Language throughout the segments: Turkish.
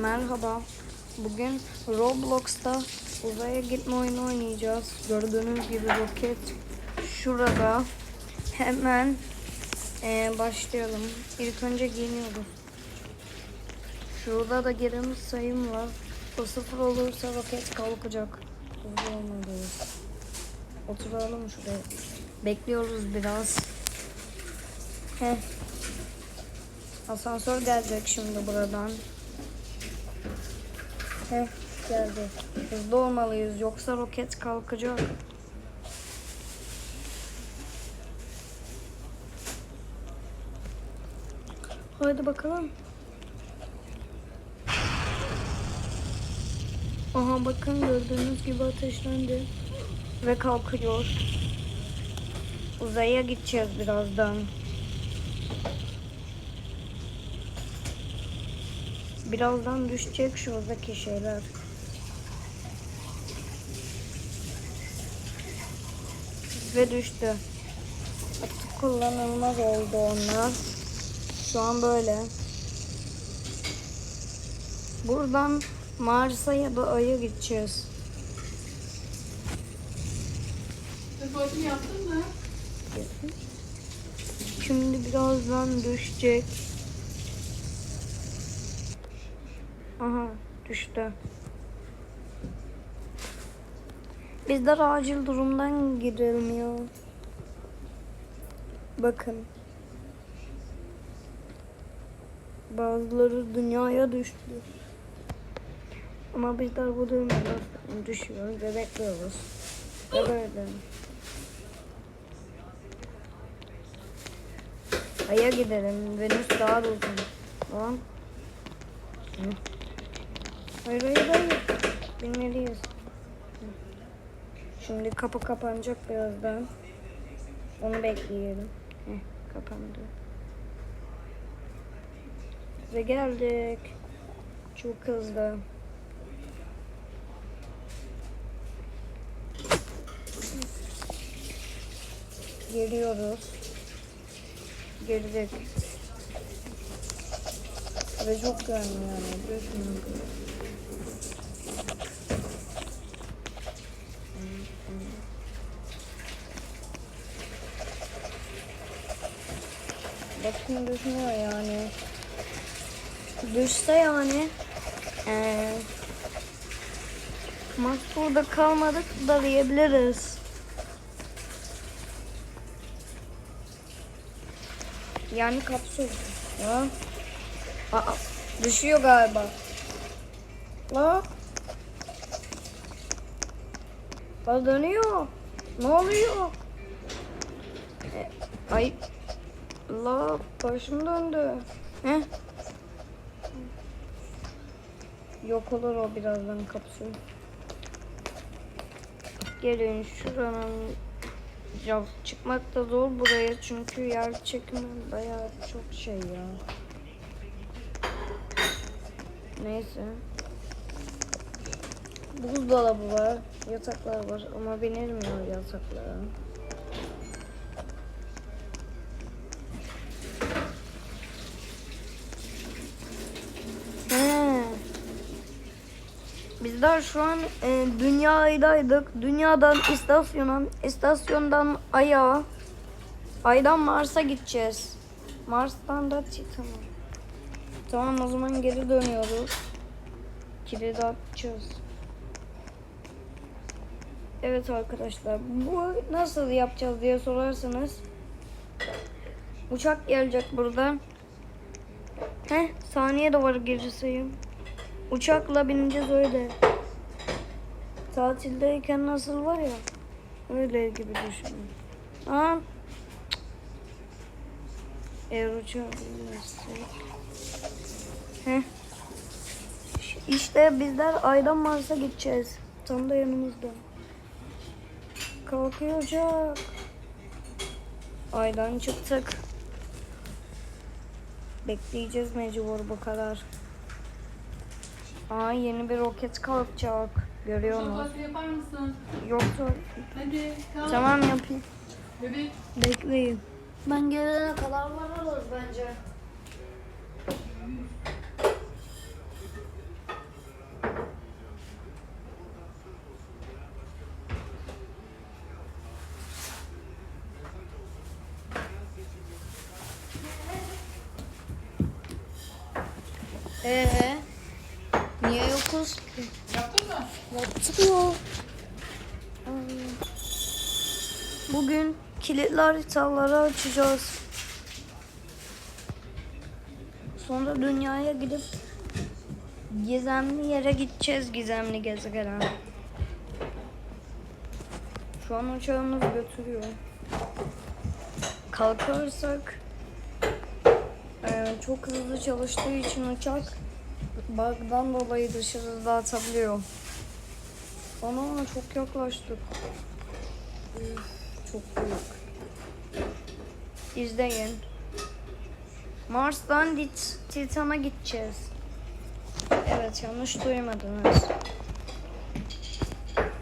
Merhaba. Bugün Roblox'ta uzaya gitme oyunu oynayacağız. Gördüğünüz gibi roket şurada. Hemen eee, başlayalım. İlk önce giyiniyoruz. Şurada da girimiz sayım var. O sıfır olursa roket kalkacak. Hızlı olmalıyız. Oturalım şuraya. Bekliyoruz biraz. Heh. Asansör gelecek şimdi buradan. Heh geldi. Hızlı olmalıyız yoksa roket kalkacak. Haydi bakalım. Aha bakın gördüğünüz gibi ateşlendi. Ve kalkıyor. Uzaya gideceğiz birazdan. Birazdan düşecek şuradaki şeyler. Ve düştü. Artık kullanılmaz oldu onlar. Şu an böyle. Buradan Mars'a ya da Ay'a gideceğiz. Şimdi birazdan düşecek. Aha düştü. Bizler acil durumdan girilmiyor. Bakın. Bazıları dünyaya düştü. Ama bizler bu durumda düşüyoruz ve bekliyoruz. Ve böyle. Ay'a gidelim. Venüs daha da uzun. Tamam. Hı. Hayır hayır hayır. Bilmeliyiz. Hı. Şimdi kapı kapanacak birazdan. Onu bekleyelim. Heh, kapandı. Ve geldik. Çok hızlı. Geliyoruz. Gelecek. Ve çok güvenli yani. Bakın düşünüyor yani. Düşse yani. Eee Maç burada kalmadık da diyebiliriz. Yani kapsül. Ya. Aa, düşüyor galiba. La. La dönüyor. Ne oluyor? E, ay. La başım döndü. Heh. Yok olur o birazdan kapsül. Gelin şuranın ya çıkmak da zor buraya çünkü yer çekimi bayağı çok şey ya. Neyse. Buzdolabı var, yataklar var ama binilmiyor yataklara. Bizler şu an e, dünyadaydık. Dünyadan istasyona, istasyondan Ay'a, Ay'dan Mars'a gideceğiz. Mars'tan da Titan'a. Tamam o zaman geri dönüyoruz. Kilidi atacağız. Evet arkadaşlar bu nasıl yapacağız diye sorarsanız uçak gelecek burada. Heh saniye var geri sayım. Uçakla bineceğiz öyle. Tatildeyken nasıl var ya öyle gibi düşünün. Aa. Eğer uçağı binmezsek. Heh. İşte bizler aydan Mars'a gideceğiz. Tam da yanımızda. Kalkıyor uçak. Aydan çıktık. Bekleyeceğiz mecbur bu kadar. Aa yeni bir roket kalkacak. Görüyor musun? Şapkası yapar mısın? Yok tabii. Hadi kalk. Tamam yapayım. Bebek. Bekleyin. Ben gelene kadar var olur bence. Ee? Yokuz? Yaptın mı? Yaptık ya. Bugün kilitli haritaları açacağız. Sonra dünyaya gidip gizemli yere gideceğiz gizemli gezegene. Şu an uçağımız götürüyor. Kalkarsak e, çok hızlı çalıştığı için uçak bug'dan dolayı dışarıda atabiliyor. Ana çok yaklaştık. Üf, çok büyük. İzleyin. Mars'tan Tit- Titan'a gideceğiz. Evet yanlış duymadınız.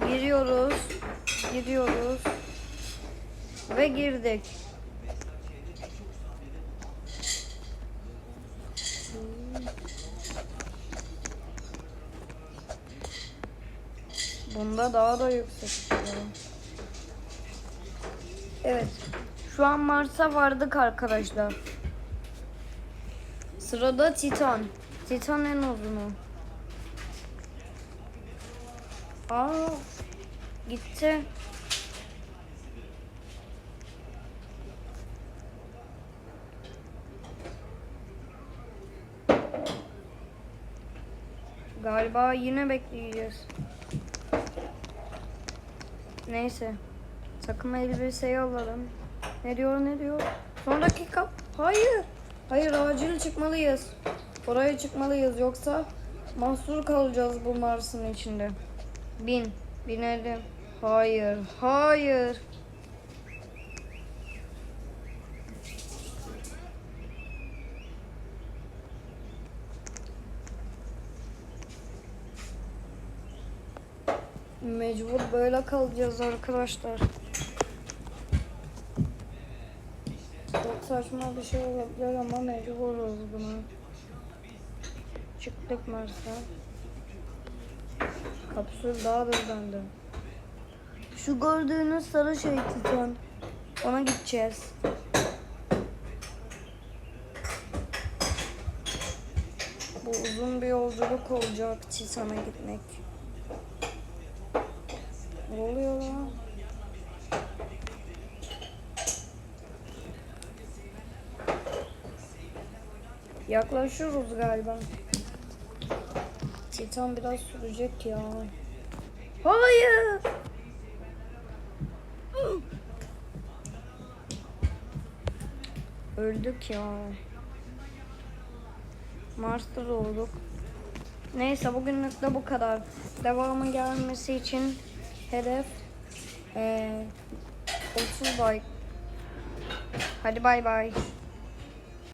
Giriyoruz. Giriyoruz. Ve girdik. Bunda daha da yüksek. Evet. Şu an Mars'a vardık arkadaşlar. Sırada Titan. Titan en uzunu. Aa, gitti. Galiba yine bekleyeceğiz. Neyse. Takım elbiseyi alalım. Ne diyor ne diyor? Son dakika. Hayır. Hayır acil çıkmalıyız. Oraya çıkmalıyız yoksa mahsur kalacağız bu Mars'ın içinde. Bin. Binelim. Hayır. Hayır. Mecbur böyle kalacağız arkadaşlar. Çok saçma bir şey olabilir ama mecburuz buna. Çıktık Mars'a. Kapsül daha da hızlandı. Şu gördüğünüz sarı şey Titan. Ona gideceğiz. Bu uzun bir yolculuk olacak Titan'a gitmek. Oluyor lan? Yaklaşıyoruz galiba. Titan biraz sürecek ya. Hayır. Öldük ya. Mars'ta doğduk. Neyse bugünlük de bu kadar. Devamı gelmesi için hedef eee 30 like. Hadi bay bay.